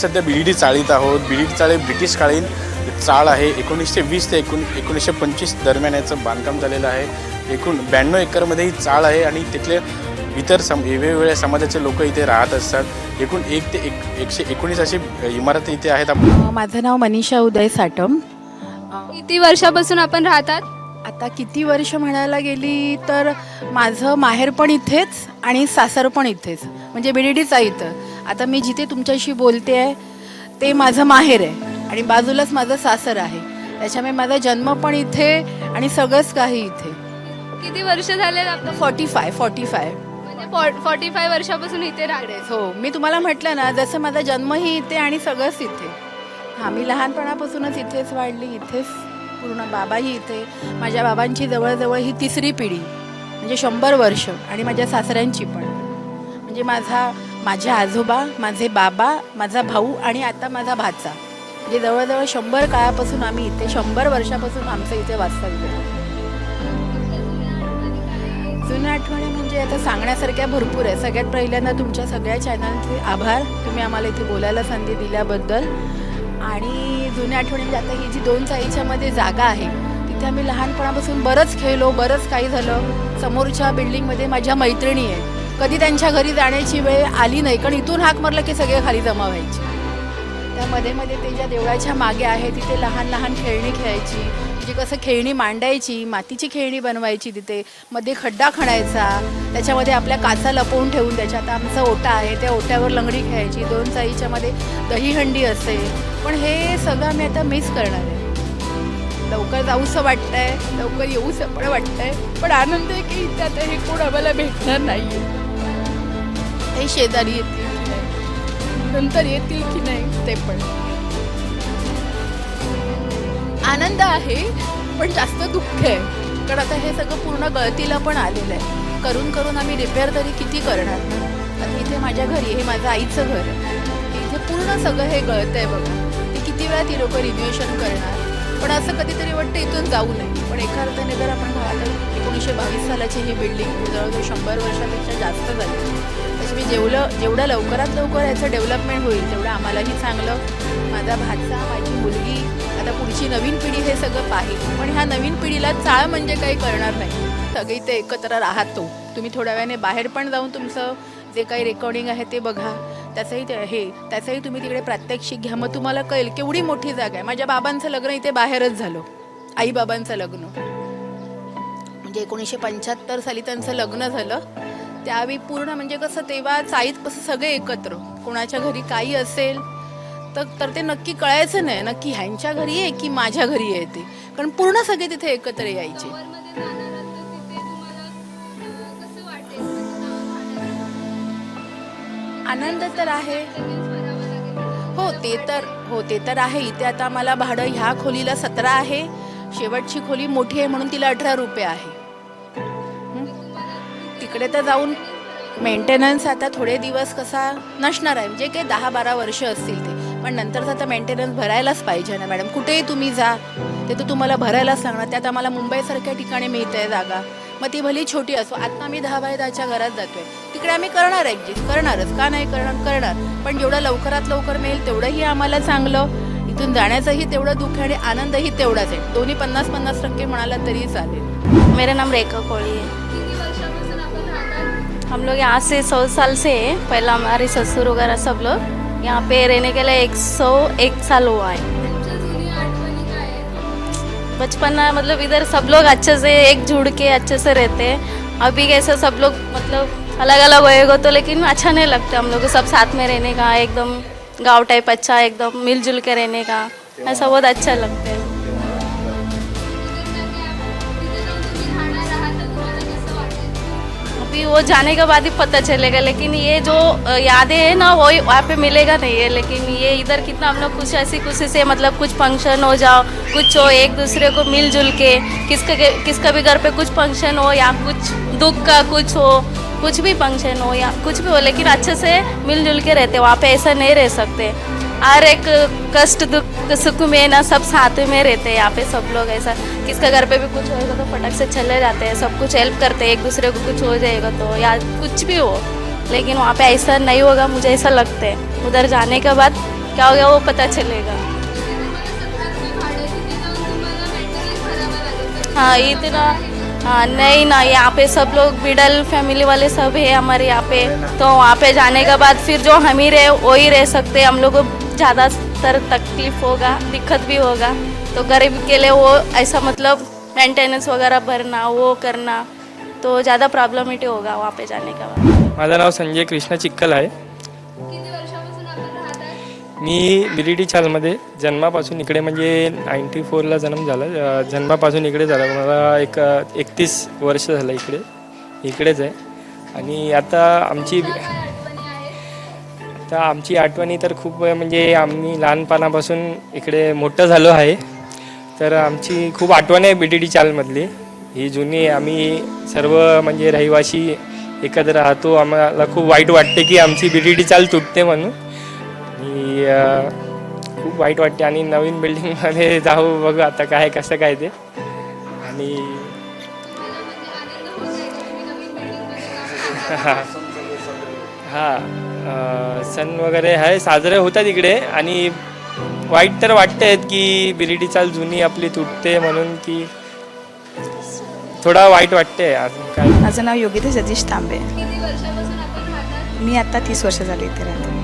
सध्या बी D D चाळीत आहोत. बी डी डी चाळी ब्रिटिश काळीन चाळ आहे. एकोणीसशे वीस ते एकोण एकोणीसशे पंचवीस दरम्यान याचं बांधकाम झालेलं आहे. एकूण ब्याण्णव एकरमध्ये ही चाळ आहे आणि तिथले इतर सम वेगवेगळ्या समाजाचे लोक इथे राहत असतात. एकूण एक ते एक एकशे एकोणीस अशी इमारती इथे आहेत आपण माझं नाव मनीषा उदय साटम किती वर्षापासून आपण राहतात? आता किती वर्ष म्हणायला गेली तर माझं माहेर पण इथेच आणि सासर पण इथेच. म्हणजे बिडिडीच इथं. आता मी जिथे तुमच्याशी बोलते आहे ते माझं माहेर आहे. आणि बाजूलाच माझं सासर आहे. त्याच्यामुळे माझा जन्म पण इथे आणि सगळंच काही इथे. किती वर्ष झाले आपण फॉर्टी फाय फॉर्टी फाय. म्हणजे फॉर्टी फाय वर्षापासून इथे राहते हो मी तुम्हाला म्हटलं ना जसं माझा जन्मही इथे आणि सगळंच इथे. हां मी लहानपणापासूनच इथेच वाढली इथेच पूर्ण बाबाही इथे. माझ्या बाबांची जवळजवळ ही तिसरी पिढी म्हणजे शंभर वर्ष आणि माझ्या सासऱ्यांची पण. म्हणजे माझा माझे आजोबा माझे बाबा माझा भाऊ आणि आता माझा भाचा. म्हणजे जवळजवळ शंभर काळापासून आम्ही इथे शंभर वर्षापासून आमचं इथे वास्तव्य जुन्या आठवणी म्हणजे आता सांगण्यासारख्या भरपूर आहे. सगळ्यात पहिल्यांदा तुमच्या सगळ्या चॅनलचे आभार. तुम्ही आम्हाला इथे बोलायला संधी दिल्याबद्दल. आणि जुन्या आठवणी म्हणजे आता ही जी दोन चाळीच्यामध्ये जागा आहे तिथे आम्ही लहानपणापासून बरंच खेळलो बरंच काही झालं. समोरच्या बिल्डिंगमध्ये माझ्या मैत्रिणी आहेत. कधी त्यांच्या घरी जाण्याची वेळ आली नाही कारण इथून हाक मारलं की सगळे खाली जमा व्हायचे. त्या मध्ये मध्ये ते ज्या देवळाच्या मागे आहे तिथे लहान लहान खेळणी खेळायची. म्हणजे कसं खेळणी मांडायची मातीची खेळणी बनवायची तिथे. मध्ये खड्डा खणायचा. त्याच्यामध्ये आपल्या काचा लपवून ठेवून त्याच्यात आमचा ओटा आहे त्या ओट्यावर लंगडी खेळायची. दोन चाईच्या मध्ये दहीहंडी असे. पण हे सगळं आम्ही आता मिस करणार आहे. लवकर जाऊसं वाटतंय लवकर येऊसं पण वाटतंय. पण आनंद आहे की त्यात हे कोण आम्हाला भेटणार नाही आहे हे शेजारी येतील. नंतर येतील की नाही ते पण. आनंद आहे पण जास्त दुःख आहे. कारण आता हे सगळं पूर्ण गळतीला पण आलेलं आहे. करून करून आम्ही रिपेअर तरी किती करणार? आता इथे माझ्या घरी हे माझं आईचं घर आहे. इथे पूर्ण सगळं हे गळतं आहे बघा. ते किती वेळा ती लोक रिन्युएशन करणार? पण असं कधीतरी वाटतं इथून जाऊ नये. पण एका अर्थाने जर आपण आता एकोणीसशे बावीस सालाची ही बिल्डिंग जवळजवळ शंभर वर्षापेक्षा जास्त झाली. त्याच्यामुळे जेवढं जेवढं लवकरात लवकर याचं डेव्हलपमेंट होईल तेवढं आम्हालाही चांगलं. माझा भाचा माझी मुलगी आता पुढची नवीन पिढी हे सगळं पाहिजे पण ह्या नवीन पिढीला चाळ म्हणजे काही करणार नाही. सगळी ते एकत्र राहतो. तुम्ही थोड्या वेळाने बाहेर पण जाऊन तुमचं जे काही रेकॉर्डिंग आहे ते बघा. त्याचंही ते हे त्याचंही तुम्ही तिकडे प्रात्यक्षिक घ्या. मग तुम्हाला कळेल केवढी मोठी जागा आहे. माझ्या बाबांचं लग्न इथे बाहेरच झालं. आईबाबांचं लग्न. म्हणजे एकोणीसशे पंच्याहत्तर साली त्यांचं लग्न झालं. त्यावेळी पूर्ण म्हणजे कसं तेव्हा चाळीत कसं सगळे एकत्र. कोणाच्या घरी काही असेल तर तर ते नक्की कळायचं नाही. नक्की ह्यांच्या घरी आहे की माझ्या घरी आहे ते. कारण पूर्ण सगळे तिथे एकत्र यायचे. आनंद तर आहे. हो ते तर हो ते तर आहे. इथे आता मला भाडं ह्या खोलीला सतरा आहे. शेवटची खोली मोठी आहे म्हणून तिला अठरा रुपये आहे. हं? तिकडे तर जाऊन मेंटेनन्स आता थोडे दिवस कसा नसणार आहे. म्हणजे काही दहा बारा वर्ष असतील ते. पण नंतरचा आता मेंटेनन्स भरायलाच पाहिजे ना मॅडम कुठेही तुम्ही जा. ते तर तुम्हाला भरायलाच लागणार. त्यात आम्हाला मुंबईसारख्या ठिकाणी मिळत आहे जागा. मग ती भली छोटी असो. आता आम्ही दहा बाय दहाच्या घरात जातोय. तिकडे आम्ही करणार ॲडजस्ट करणारच. का नाही करणार? करणार. पण जेवढं लवकरात लवकर मिळेल तेवढंही आम्हाला चांगलं. इथून जाण्याचंही तेवढं दुःख आणि आनंदही तेवढाच आहे. दोन्ही पन्नास पन्नास टक्के म्हणाला तरी चालेल. मेरा नाम रेखा कोळी आहे. हम लोग यहाँ से सौ साल से हैं पहला हमारे ससुर वगैरह सब लोग यहाँ पे रहने के लिए एक सौ एक साल हुआ है। बचपन में मतलब इधर सब लोग अच्छे से एक जुड़ के अच्छे से रहते हैं। अभी कैसे सब लोग मतलब अलग अलग होएगा तो लेकिन अच्छा नहीं लगता हम लोग को सब साथ में रहने का, एकदम गाँव टाइप अच्छा एकदम मिलजुल के रहने का, ऐसा बहुत अच्छा लगता है। अभी वो जाने के बाद ही पता चलेगा, लेकिन ये जो यादें हैं ना, वो वहाँ पे मिलेगा नहीं है, लेकिन ये इधर कितना हम लोग खुश ऐसी खुशी से मतलब कुछ फ़ंक्शन हो जाओ, कुछ हो, एक दूसरे को मिलजुल के, किसका किसका भी घर पे कुछ फ़ंक्शन हो या कुछ दुख का कुछ हो, कुछ भी फ़ंक्शन हो या कुछ भी हो, लेकिन अच्छे से मिलजुल के रहते वहाँ पे ऐसा नहीं रह सकते। हर एक कष्ट, दुख, सुख में ना सब साथ में रहते हैं यहाँ पे सब लोग ऐसा। किसका घर पे भी कुछ होएगा तो फटक से चले जाते हैं, सब कुछ हेल्प करते हैं एक दूसरे को कुछ हो जाएगा तो या कुछ भी हो। लेकिन वहाँ पे ऐसा नहीं होगा, मुझे ऐसा लगता है। उधर जाने के बाद क्या होगा वो पता चलेगा। हाँ इतना हाँ नहीं ना, यहाँ पे सब लोग मिडल फैमिली वाले सब है हमारे यहाँ पे। तो वहाँ पे जाने के बाद फिर जो हम ही रहे, वही रह सकते हम लोग ज्यादा ज़्यादातर तकलीफ होगा दिक्कत भी होगा। तो गरीब के लिए वो ऐसा मतलब मेंटेनेंस वगैरह भरना वो करना तो ज़्यादा प्रॉब्लमेटिक होगा वहाँ पे जाने का। बाद माझं नाव संजय कृष्ण चिक्कल आहे. मी बिरिटी चालमध्ये जन्मापासून इकडे म्हणजे नाईन्टी फोरला जन्म झाला. अ, जन्मापासून इकडे झाला. मला एक एकतीस वर्ष झालं इकडे इकडेच आहे. आणि आता आमची तर आमची आठवणी तर खूप म्हणजे आम्ही लहानपणापासून इकडे मोठं झालो आहे. तर आमची खूप आठवण आहे बी टी डी चालमधली ही जुनी आम्ही सर्व म्हणजे रहिवासी एकत्र राहतो. आम्हाला खूप वाईट वाटते की आमची बी टी डी चाल तुटते म्हणून. आणि खूप वाईट वाटते. आणि नवीन बिल्डिंगमध्ये जाऊ बघू आता काय कसं काय ते. आणि हां हां. सण वगैरे आहे साजरे होतात इकडे. आणि वाईट तर वाटते की बिरिडी चाल जुनी आपली तुटते म्हणून की थोडा वाईट वाटते अजून काय माझं नाव योगिता सतीश तांबे. किती वर्षापासून आपण राहतात? मी आत्ता तीस वर्ष झाली इथे राहते.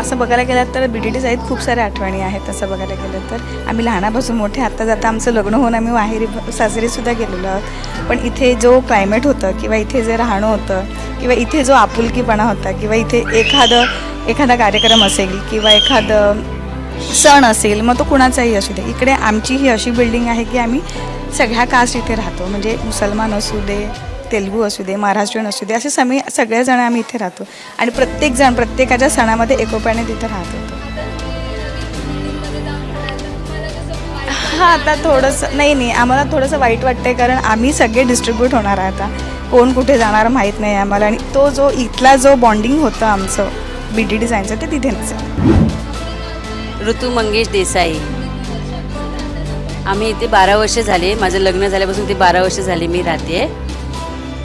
असं बघायला गेलं तर बी डी डी आहेत खूप साऱ्या आठवणी आहेत असं बघायला गेलं तर. आम्ही लहानापासून मोठे आत्ता जाता आमचं लग्न होऊन आम्ही माहेरी सासरीसुद्धा गेलेलो आहोत. पण इथे जो क्लायमेट होतं किंवा इथे जे राहणं होतं किंवा इथे जो आपुलकीपणा होता किंवा इथे एखादं एखादा कार्यक्रम असेल किंवा एखादं सण असेल मग तो कुणाचाही असू दे. इकडे आमची ही अशी बिल्डिंग आहे की आम्ही सगळ्या कास्ट इथे राहतो. म्हणजे मुसलमान असू दे तेलगू असू दे महाराष्ट्रीयन असू दे असे समी सगळेजण आम्ही इथे राहतो. आणि प्रत्येकजण प्रत्येकाच्या सणामध्ये एकोप्याने तिथे राहत होतो. हां आता थोडंसं नाही नाही आम्हाला थोडंसं वाईट वाटतंय कारण आम्ही सगळे डिस्ट्रीब्यूट होणार आहे आता. कोण कुठे जाणार माहीत नाही आम्हाला. आणि तो जो इथला जो बॉन्डिंग होतं आमचं बी डी डिझाईनचं ते तिथे नसेल. ऋतू मंगेश देसाई. आम्ही इथे बारा वर्ष झाले. माझं लग्न झाल्यापासून ते बारा वर्ष झाले मी राहते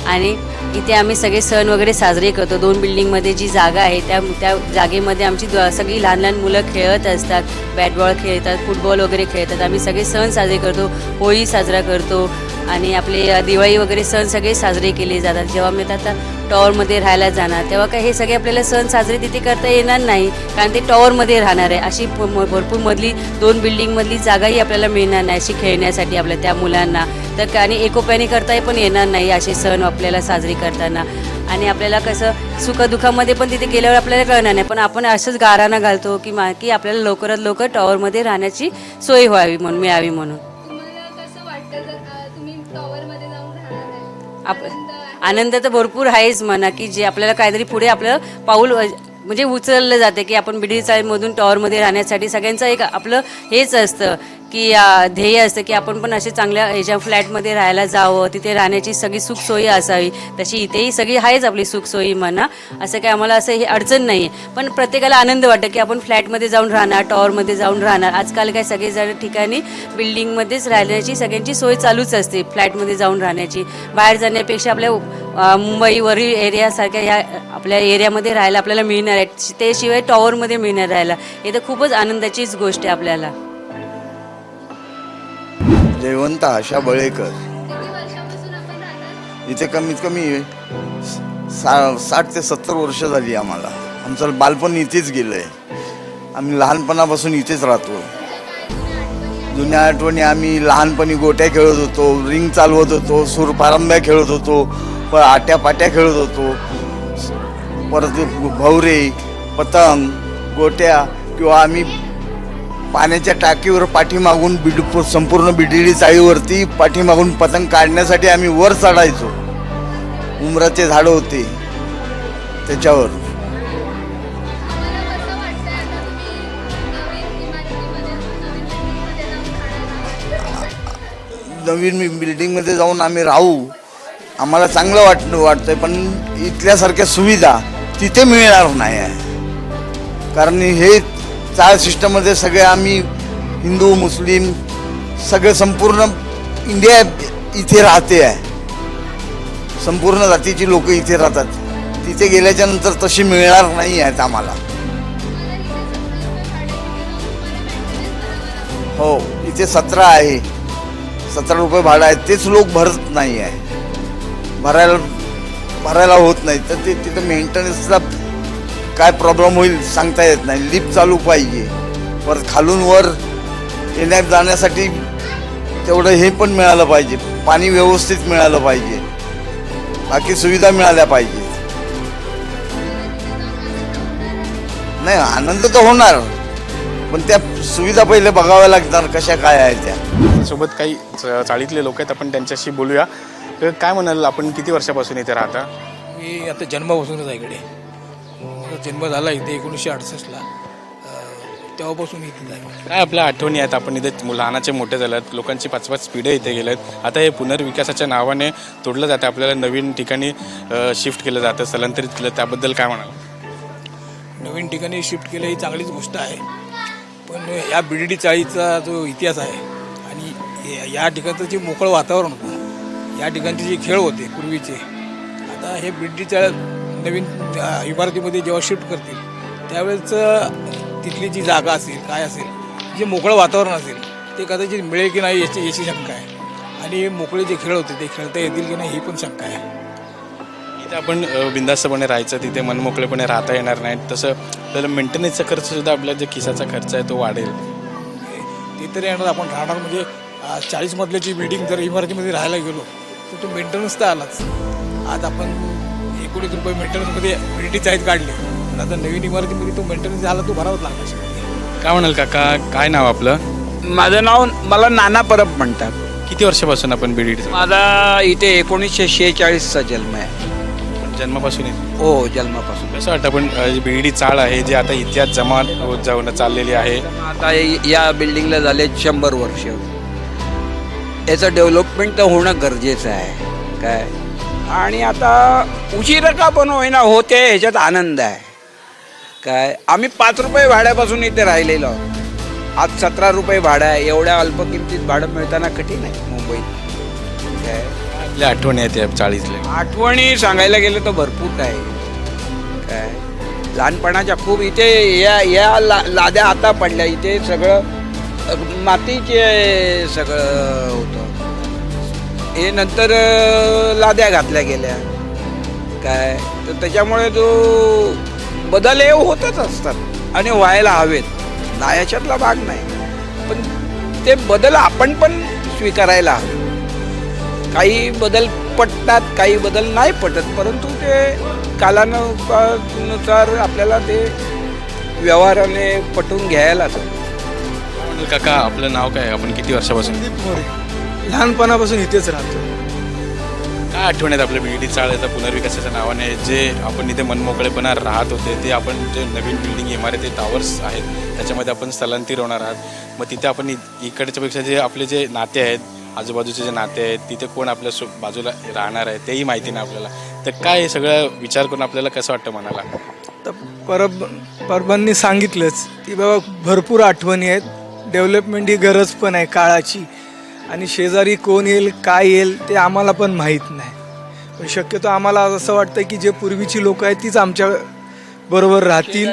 आणि इथे आम्ही सगळे सण वगैरे साजरे करतो. दोन बिल्डिंगमध्ये जी जागा आहे त्या त्या जागेमध्ये आमची सगळी लहान लहान मुलं खेळत असतात. बॅटबॉल खेळतात फुटबॉल वगैरे खेळतात. आम्ही सगळे सण साजरे करतो. होळी साजरा करतो. आणि आपले दिवाळी वगैरे सण सगळे साजरे केले जातात. जेव्हा मी आता टॉवरमध्ये राहायला जाणार. तेव्हा काय हे सगळे आपल्याला सण साजरे तिथे करता येणार नाही कारण ते टॉवरमध्ये राहणार आहे. अशी भरपूर मधली दोन बिल्डिंगमधली जागाही आपल्याला मिळणार नाही अशी खेळण्यासाठी आपल्या त्या मुलांना. तर का- आणि एकोप्याने करता पण येणार नाही असे सण आपल्याला साजरे करताना. आणि आपल्याला कसं सुखदुःखामध्ये पण तिथे गेल्यावर आपल्याला कळणार नाही. पण आपण असंच गाराणा घालतो की मा की आपल्याला लवकरात लवकर टॉवरमध्ये राहण्याची सोय व्हावी म्हणून मिळावी म्हणून. आप आनंद तर भरपूर आहेच म्हणा की जे आपल्याला काहीतरी पुढे आपलं पाऊल म्हणजे उचललं जाते की आपण बिडी चाळीमधून टॉवरमध्ये राहण्यासाठी सगळ्यांचं एक आपलं हेच असतं. की ध्येय असतं की आपण पण असे चांगल्या ह्याच्या फ्लॅटमध्ये राहायला जावं तिथे राहण्याची सगळी सुखसोयी असावी. तशी इथेही सगळी आहेच आपली सुखसोयी म्हणा असं काय आम्हाला असं हे अडचण नाही आहे पण प्रत्येकाला आनंद वाटतं की आपण फ्लॅटमध्ये जाऊन राहणार टॉवरमध्ये जाऊन राहणार. आजकाल काय सगळेजण ठिकाणी बिल्डिंगमध्येच राहण्याची सगळ्यांची सोय चालूच असते फ्लॅटमध्ये जाऊन राहण्याची. बाहेर जाण्यापेक्षा आपल्या मुंबईवरील एरियासारख्या ह्या आपल्या एरियामध्ये राहायला आपल्याला मिळणार आहे. ते शिवाय टॉवरमध्ये मिळणार राहायला. हे तर खूपच आनंदाचीच गोष्ट आहे आपल्याला. जयवंत आशा बळेकर. इथे कमीत कमी सा साठ ते सत्तर वर्ष झाली आम्हाला. आमचं बालपण इथेच गेलं आहे आम्ही लहानपणापासून इथेच राहतो. जुन्या आठवणी आम्ही लहानपणी गोट्या खेळत होतो रिंग चालवत होतो सूरपारंब्या खेळत होतो प आट्या पाट्या खेळत होतो. परत भवरे पतंग गोट्या किंवा आम्ही पाण्याच्या टाकीवर पाठीमागून बिड संपूर्ण बिडीडी चाळीवरती पाठीमागून पतंग काढण्यासाठी आम्ही वर चढायचो. उमराचे झाडं होते. त्याच्यावर. नवीन इमारतीमध्ये बिल्डिंगमध्ये जाऊन आम्ही राहू. आम्हाला चांगलं वाटणं वाटतंय पण इथल्यासारख्या सुविधा तिथे मिळणार नाही आहे. कारण हे चाळ सिस्टममध्ये सगळे आम्ही हिंदू मुस्लिम सगळे संपूर्ण इंडिया इथे राहते आहे. संपूर्ण जातीची लोक इथे राहतात. तिथे गेल्याच्यानंतर तशी मिळणार नाही आहेत आम्हाला. हो इथे सतरा आहे. सतरा रुपये भाडं आहे. तेच लोक भरत नाही आहे. भरायला भरायला होत नाही. तर ते तिथं मेंटेनन्सचा काय प्रॉब्लेम होईल सांगता येत नाही. लिफ्ट चालू पाहिजे. परत खालून वर येण्या जाण्यासाठी तेवढं हे पण मिळालं पाहिजे. पाणी व्यवस्थित मिळालं पाहिजे. बाकी सुविधा मिळाल्या पाहिजे. नाही आनंद तर होणार. पण त्या सुविधा पहिले बघाव्या लागणार कशा काय आहेत त्या. सोबत काही चाळीतले लोक आहेत आपण त्यांच्याशी बोलूया. काय म्हणाल आपण किती वर्षापासून इथे राहता? मी आता जन्मापासूनच आहे इकडे. माझा जन्म झाला इथे एकोणीसशे अडुसष्टला तेव्हापासून इथे आहे काय आपल्या आठवणी आहेत? आपण इथे लहानाचे मोठे झाल्यात लोकांची पाच पाच पिढ्या इथे गेल्यात आता हे पुनर्विकासाच्या नावाने तोडलं जातं आपल्याला नवीन ठिकाणी शिफ्ट केलं जातं स्थलांतरित केलं त्याबद्दल काय म्हणाल? नवीन ठिकाणी शिफ्ट केलं ही चांगलीच गोष्ट आहे. पण या बी डी चाळीचा जो इतिहास आहे आणि या ठिकाणचं जे मोकळं वातावरण होतं या ठिकाणचे जे खेळ होते पूर्वीचे आता हे बी डी चाळ नवीन इमारतीमध्ये जेव्हा शिफ्ट करतील त्यावेळेस तिथली जी जागा असेल काय असेल जे मोकळं वातावरण असेल ते कदाचित मिळेल की नाही याची याची शंका आहे. आणि मोकळे जे खेळ होते ते खेळता येतील की नाही ही पण शंका आहे. इथे आपण अ, बिनधास्तपणे राहायचं तिथे मनमोकळेपणे राहता येणार नाही. तसं आपल्याला मेंटेनन्सचा खर्च सुद्धा आपला जे खिसाचा खर्च आहे तो वाढेल. ते तरी येणार आपण राहणार म्हणजे चाळीस मधल्याची बिल्डिंग जर इमारतीमध्ये राहायला गेलो तर तो मेंटेनन्स तर आलाच. आज आपण एकोणीस रुपये मेंटेनन्समध्ये बिल्डिंग आहेत काढले पण आता नवीन इमारतीमध्ये तो मेंटेनन्स झाला तो भरावाच लागला. काय म्हणाल काका? काय नाव आपलं? माझं नाव मला नाना परब म्हणतात. किती वर्षापासून आपण बीडी माझा इथे एकोणीसशे शेहेचाळीसचा जन्म आहे. जन्मापासून? हो जन्मापासून. कसं वाटतं आपण बीडी चाळ आहे जे आता इतिहास जमा होत जाऊन चाललेली आहे? आता हे- या बिल्डिंगला झाले शंभर वर्ष. याचं डेव्हलपमेंट तर होणं गरजेचं आहे. काय? आणि आता उशिरा का पण होईना होते ह्याच्यात आनंद आहे. काय आम्ही पाच रुपये भाड्यापासून इथे राहिलेलो आहोत. आज सतरा रुपये भाडं आहे एवढ्या अल्प किमतीत भाडं मिळताना कठीण आहे मुंबईत. काय? आपल्या आठवणी आहेत या चाळीसल्या आठवणी सांगायला गेलं तर भरपूर काय काय? लहानपणाच्या खूप इथे या या ला लाद्या आता पडल्या. इथे सगळं मातीचे सगळं होतं. हे नंतर लाद्या घातल्या गेल्या. काय? तर त्याच्यामुळे जो बदल हे होतच असतात आणि व्हायला हवेत. ना याच्यातला भाग नाही. पण ते बदल आपण पण स्वीकारायला हवे. काही बदल पटतात काही बदल नाही पटत परंतु ते कालानुसार आपल्याला ते व्यवहाराने पटवून घ्यायलाच काका आपलं नाव काय? आहे? आपण किती वर्षापासून? लहानपणापासून इथेच राहतो. काय आठवण आहेत आपल्या बीडी चाळ आता पुनर्विकासाच्या नावाने? जे आपण इथे मनमोकळेपणा राहत होते ते आपण जे नवीन बिल्डिंग इमारती टावर्स आहेत त्याच्यामध्ये आपण स्थलांतर होणार आहात. मग तिथे आपण इ- इकडच्या पेक्षा जे आपले जे नाते आहेत आजूबाजूचे जे नाते आहेत तिथे कोण आपल्या सो बाजूला राहणार आहे तेही माहिती नाही आपल्याला. तर काय सगळं विचार करून आपल्याला कसं वाटतं मनाला? तर परब परबांनी सांगितलंच की बाबा भरपूर आठवणी आहेत. डेव्हलपमेंट ही गरज पण आहे काळाची. आणि शेजारी कोण येईल काय येईल ते आम्हाला पण माहीत नाही. पण शक्यतो आम्हाला असं वाटतं की जे पूर्वीची लोक आहेत तीच आमच्या बरोबर राहतील.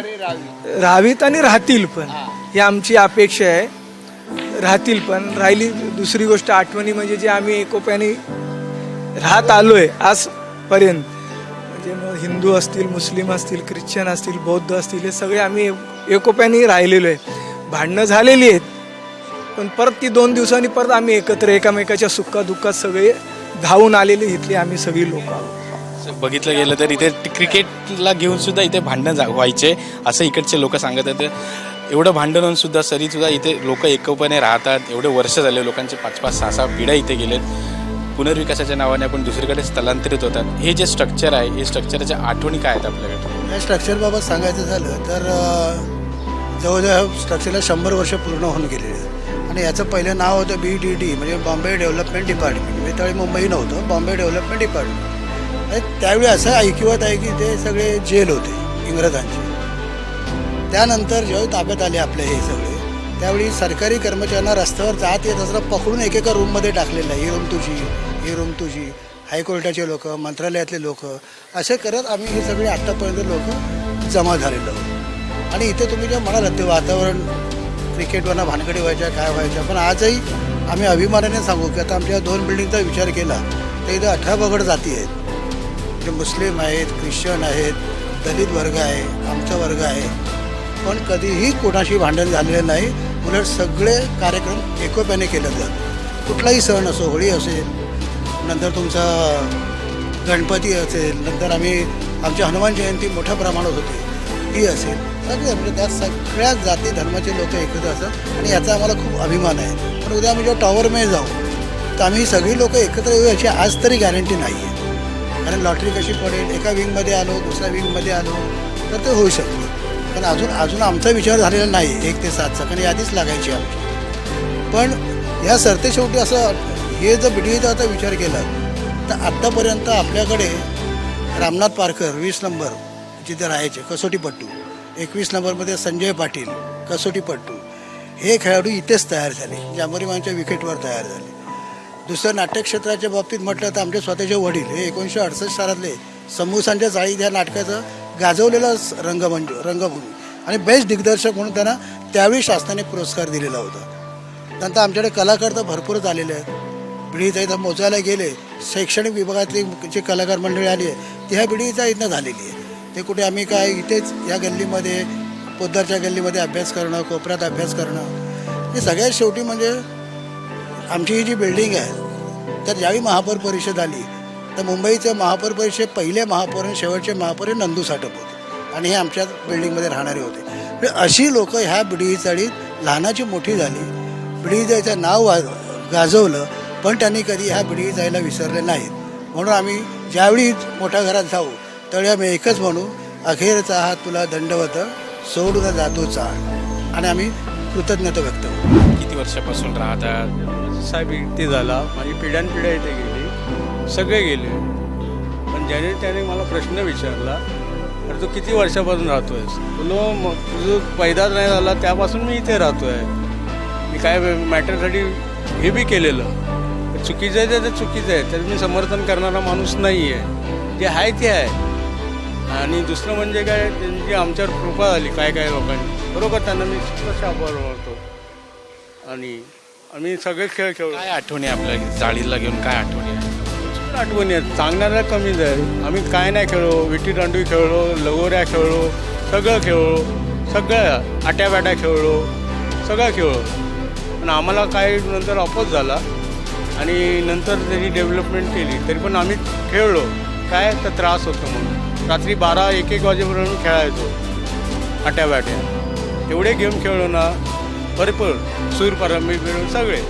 राहावीत आणि राहतील पण. ही. आमची अपेक्षा आहे. राहतील पण. राहिली दुसरी गोष्ट आठवणी म्हणजे जे आम्ही एकोप्याने राहत आलो आहे आजपर्यंत. म्हणजे मग हिंदू असतील मुस्लिम असतील ख्रिश्चन असतील बौद्ध असतील हे सगळे आम्ही एकोप्याने राहिलेलो आहे. भांडणं झालेली आहेत. पण परत ती दोन दिवसांनी परत आम्ही एकत्र एकामेकाच्या सुखादुःखात सगळे धावून आलेले इथले आम्ही सगळी लोक आहोत. बघितलं गेलं तर इथे क्रिकेटला घेऊन सुद्धा इथे भांडणं जा- व्हायचे असं इकडचे लोक सांगत आहेत. एवढं भांडण होऊन सुद्धा सरी सुद्धा इथे लोक एकोपाने राहतात. एवढे वर्ष झाले लोकांचे पाच पाच सहा सहा पिढ्या इथे गेलेत. पुनर्विकासाच्या नावाने आपण दुसरीकडे स्थलांतरित होतात. हे जे स्ट्रक्चर आहे हे स्ट्रक्चरच्या आठवणी काय आहेत आपल्याकडे? या स्ट्रक्चरबाबत सांगायचं झालं तर जवळजवळ स्ट्रक्चरला शंभर वर्ष पूर्ण होऊन गेलेले. आणि याचं पहिलं नाव होतं बी डी डी म्हणजे बॉम्बे डेव्हलपमेंट डिपार्टमेंट. म्हणजे त्यावेळी मुंबई नव्हतं बॉम्बे डेव्हलपमेंट डिपार्टमेंट. आणि त्यावेळी असं ऐकिवत आहे की ते सगळे जेल होते इंग्रजांचे. त्यानंतर जेव्हा ताब्यात आले आपले हे सगळे त्यावेळी सरकारी कर्मचाऱ्यांना रस्त्यावर जात येत असताना पकडून एकेका रूममध्ये टाकलेलं आहे ही रूम तुझी ही रूम तुझी. हायकोर्टाचे लोक मंत्रालयातले लोक असे करत आम्ही हे सगळे आत्तापर्यंत लोक जमा झालेलो आणि इथे तुम्ही जे म्हणालात ते वातावरण क्रिकेटवाला भानगडी व्हायच्या काय व्हायच्या. पण आजही आम्ही अभिमानाने सांगू की आता आमच्या दोन बिल्डिंगचा विचार केला तर इथे अठरा बगड जाती आहेत. म्हणजे मुस्लिम आहेत ख्रिश्चन आहेत दलित वर्ग आहे आमचा वर्ग आहे. पण कधीही कोणाशी भांडण झालेलं नाही. उलट सगळे कार्यक्रम एकोप्याने केले जातात. कुठलाही सण असो होळी असेल नंतर तुमचा गणपती असेल नंतर आम्ही आमची हनुमान जयंती मोठ्या प्रमाणात होते. ही असेल. सगळे म्हणजे त्या सगळ्या जाती धर्माचे लोक एकत्र असतात. आणि याचा आम्हाला खूप अभिमान आहे. पण उद्या आम्ही जेव्हा टॉवरमध्ये जाऊ तर आम्ही सगळी लोक एकत्र येऊ याची आज तरी गॅरंटी नाही आहे कारण लॉटरी कशी पडेल? एका विंगमध्ये आलो दुसऱ्या विंगमध्ये आलो तर ते होऊ शकते. पण अजून अजून आमचा विचार झालेला नाही एक ते सातचा. कारण यादीच लागायची आमची. पण या सरतेशेवटी असं हे जर बिडीचा आता विचार केला तर आत्तापर्यंत आपल्याकडे रामनाथ पारकर वीस नंबर जिथे राहायचे कसोटीपट्टू एकवीस नंबरमध्ये संजय पाटील कसोटीपट्टू हे खेळाडू इथेच तयार झाले जांभरीमांच्या विकेटवर तयार झाले. दुसरं नाट्यक्षेत्राच्या बाबतीत म्हटलं तर आमचे स्वतःचे वडील हे एकोणीसशे अडसष्ट सालातले समूसांच्या चाळीत या नाटकाचं गाजवलेलं रंगमंच रंगभूमी. आणि बेस्ट दिग्दर्शक म्हणून त्यांना त्यावेळी शासनाने पुरस्कार दिलेला होता. नंतर आमच्याकडे कलाकार तर भरपूरच आलेले आहेत. बिडीचा इथं मोजायला गेले शैक्षणिक विभागातली जी कलाकार मंडळी आली आहे ती ह्या बिडीचा इथनं झालेली आहे ते कुठे आम्ही काय इथेच या गल्लीमध्ये पोद्दारच्या गल्लीमध्ये अभ्यास करणं कोपऱ्यात अभ्यास करणं हे सगळ्यात शेवटी म्हणजे आमची ही जी बिल्डिंग आहे तर ज्यावेळी महापौर परिषद आली तर मुंबईचं महापौर परिषद पहिले महापौर आणि शेवटचे महापौर हे नंदू साठप होते. आणि हे आमच्या बिल्डिंगमध्ये राहणारे होते. म्हणजे अशी लोक ह्या बिडी चाळीत लहानाची मोठी झाली. बिडी जायचं नाव वा गाजवलं पण त्यांनी कधी ह्या बिडी जायला विसरले नाहीत. म्हणून आम्ही ज्यावेळी मोठ्या घरात जाऊ त्यावेळी आम्ही एकच म्हणू अखेरचा हात तुला दंडवत सोडून जातो चाळ आणि आम्ही कृतज्ञता व्यक्त करू. किती वर्षापासून राहतात साहेब इथे झाला. माझी पिढ्यानपिढ्या इथे गेली. सगळे गेले. पण ज्याने त्याने मला प्रश्न विचारला तर तू किती वर्षापासून राहतोयस? तुलो मग तुझं पैदाच नाही झाला त्यापासून मी इथे राहतोय. मी काय मॅटरसाठी हे बी केलेलं. चुकीचं आहे ते- ते चुकीचं आहे. तर मी समर्थन करणारा माणूस नाही आहे जे आहे ते आहे. आणि दुसरं म्हणजे काय त्यांची आमच्यावर कृपा झाली काय काय लोकांनी बरोबर त्यांना मी कशा आभार मानतो. आणि आम्ही सगळे खेळ खेळलो काय आठवणी आपल्या जाळीला घेऊन? काय आठवणी आहे आठवणी आहेत. सांगणाऱ्या कमीच आहे आम्ही काय नाही खेळलो. विटी दांडू खेळलो लगोऱ्या खेळलो सगळं खेळलो सगळं आट्या बॅट्या खेळलो सगळं खेळलो. पण आम्हाला काय नंतर अपोज झाला. आणि नंतर त्यांनी डेव्हलपमेंट केली तरी पण आम्ही खेळलो. काय तर त्रास होतो म्हणून. रात्री बारा एक एक वाजेपर्यंत खेळायचो. आट्या बॅट्या एवढे गेम खेळलो ना भरपूर सूरपारंबी मिळून सगळे.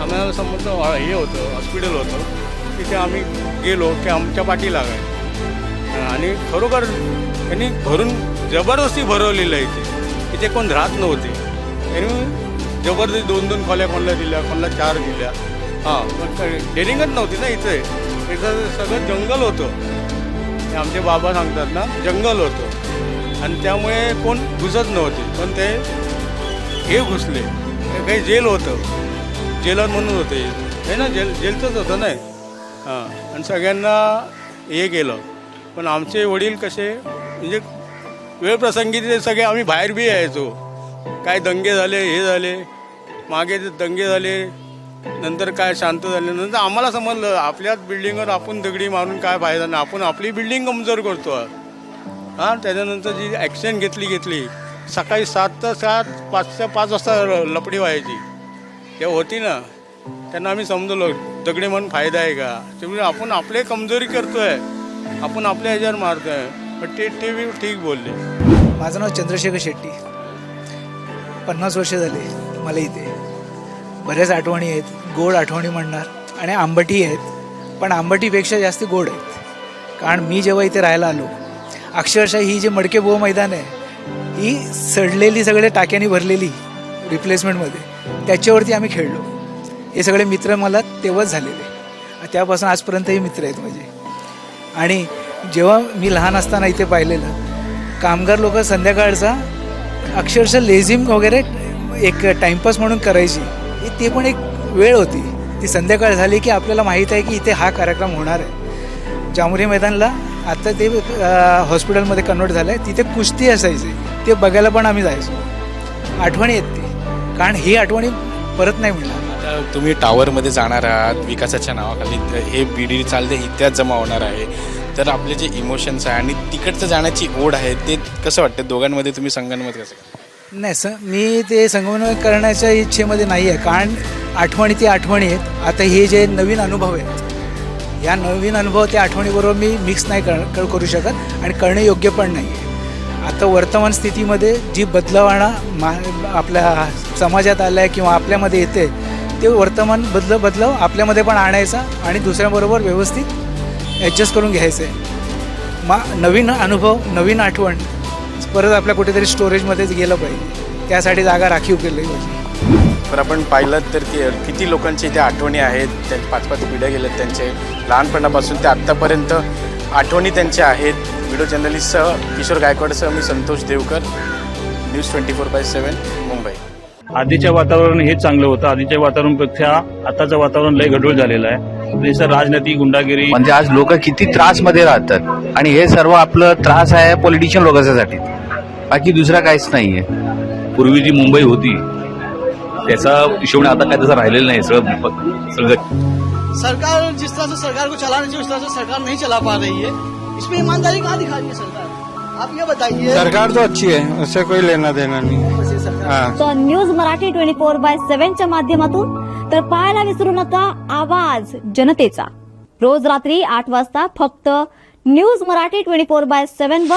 आम्हाला समज हे होतं हॉस्पिटल होतं. तिथे आम्ही गेलो की आमच्या पाठी लागाय आणि खरोखर त्यांनी भरून जबरदस्ती भरवलेलं आहे इथे. इथे कोण राहत नव्हते. त्यांनी जबरदस्ती दोन दोन खोल्या कोणला दिल्या कोणाला चार दिल्या. हां पण डेरिंगच नव्हती ना इथे. इथं सगळं जंगल होतं. हे आमचे बाबा सांगतात ना जंगल होतं. आणि त्यामुळे कोण घुसत नव्हते पण ते हे घुसले. काही जेल होतं. जेलर म्हणून होते. हे ना जेल जेलचंच होतं नाही. हां आणि सगळ्यांना हे केलं. पण आमचे वडील कसे म्हणजे वेळप्रसंगी ते सगळे आम्ही बाहेर बी यायचो. काय दंगे झाले हे झाले. मागे ते दंगे झाले. नंतर काय शांत झाल्यानंतर नंतर आम्हाला समजलं आपल्याच बिल्डिंगवर आपण दगडी मारून काय फायदा नाही आपण आपली बिल्डिंग कमजोर करतो. हां त्याच्यानंतर जी ॲक्शन घेतली घेतली. सकाळी सात तर सात पाचच्या पाच वाजता लपडी व्हायची. जेव्हा होती ना. त्यांना आम्ही समजलो दगडी म्हणून फायदा आहे का? त्यामुळे आपण आपले कमजोरी करतो आहे आपण आपल्या ह्याच्यावर मारतो आहे पण ते ते बी ठीक बोलले. माझं नाव चंद्रशेखर शेट्टी. पन्नास वर्ष झाले मला इथे. बऱ्याच आठवणी आहेत. गोड आठवणी म्हणणार. आणि आंबटी आहेत. पण आंबटीपेक्षा जास्त गोड आहेत. कारण मी जेव्हा इथे राहायला आलो अक्षरशः ही जी मडके बुवा मैदान आहे ही सडलेली सगळे टाक्याने भरलेली रिप्लेसमेंटमध्ये त्याच्यावरती आम्ही खेळलो. हे सगळे मित्र मला तेव्हाच झालेले. त्यापासून आजपर्यंतही मित्र आहेत माझे. आणि जेव्हा मी लहान असताना इथे पाहिलेलं कामगार लोक संध्याकाळचा अक्षरशः लेझिम वगैरे एक टाइमपास म्हणून करायची. ही- ती पण एक वेळ होती. ती संध्याकाळ झाली की आपल्याला माहीत आहे की इथे हा कार्यक्रम होणार आहे. जांभुरी मैदानला आता ते हॉस्पिटलमध्ये कन्वर्ट झालं आहे तिथे कुस्ती असायची. ते बघायला पण आम्ही जायचो. आठवणी येत ती. कारण ही आठवणी परत नाही मिळणार. तुम्ही टावरमध्ये जाणार आहात विकासाच्या नावाखाली. हे बीडी चालते इतिहास जमा होणार आहे. तर आपले जे इमोशन्स आहे आणि तिकडचं जाण्याची ओढ आहे ते कसं वाटतं? दोघांमध्ये तुम्ही संघांमध्ये कसं नाही सर मी ते संगमन करण्याच्या इच्छेमध्ये नाही आहे. कारण आठवणी ती आठवणी आहेत. आता हे जे नवीन अनुभव आहेत या नवीन अनुभव त्या आठवणीबरोबर मी मिक्स नाही कर करू शकत आणि करणं योग्य पण नाही आहे. आता वर्तमान स्थितीमध्ये जी बदलावाणा मा आपल्या समाजात आलं आहे किंवा आपल्यामध्ये येते ते वर्तमान बदल बदलाव आपल्यामध्ये पण आणायचा आणि दुसऱ्याबरोबर व्यवस्थित ॲडजस्ट करून घ्यायचं. आहे मा नवीन अनुभव नवीन आठवण परत आपल्या कुठेतरी स्टोरेजमध्येच गेलं पाहिजे. त्यासाठी जागा राखीव केली पाहिजे. तर आपण पाहिलं तर की किती लोकांची इथे आठवणी आहेत त्या पाच पाच पिढ्या गेल्यात त्यांचे. लहानपणापासून ते आत्तापर्यंत आठवणी त्यांच्या आहेत. व्हिडिओ जर्नलिस्टसह किशोर गायकवाडसह मी Santosh Devkar. News twenty four by seven Mumbai. आधीच्या वातावरण हे चांगलं होतं. आधीच्या वातावरणापेक्षा आताचं वातावरण लय गढूळ झालेलं आहे. देशात राजनीती गुंडागिरी. म्हणजे आज लोक किती त्रासमध्ये राहतात. आणि हे सर्व आपलं त्रास आहे पॉलिटिशियन लोकांसाठी. बाकी दुसरा काहीच नाहीये. पूर्वी जी मुंबई होती त्याचा हिशोब आता काय तसं राहिलेलं नाही सगळं सगळं सरकार जिस तरह से सरकार को चलाना चाहिए उस तरह से सरकार नहीं चला पा रही है इसमें ईमानदारी कहाँ दिखा रही है सरकार? आप ये बताइए। सरकार तो अच्छी है उससे कोई लेना देना नहीं। हाँ। तर news Marathi twenty four by सेव्हनच्या माध्यमातून तर पाहायला विसरू नका आवाज जनतेचा. रोज रात्री आठ वाजता फक्त news Marathi twenty four by seven वर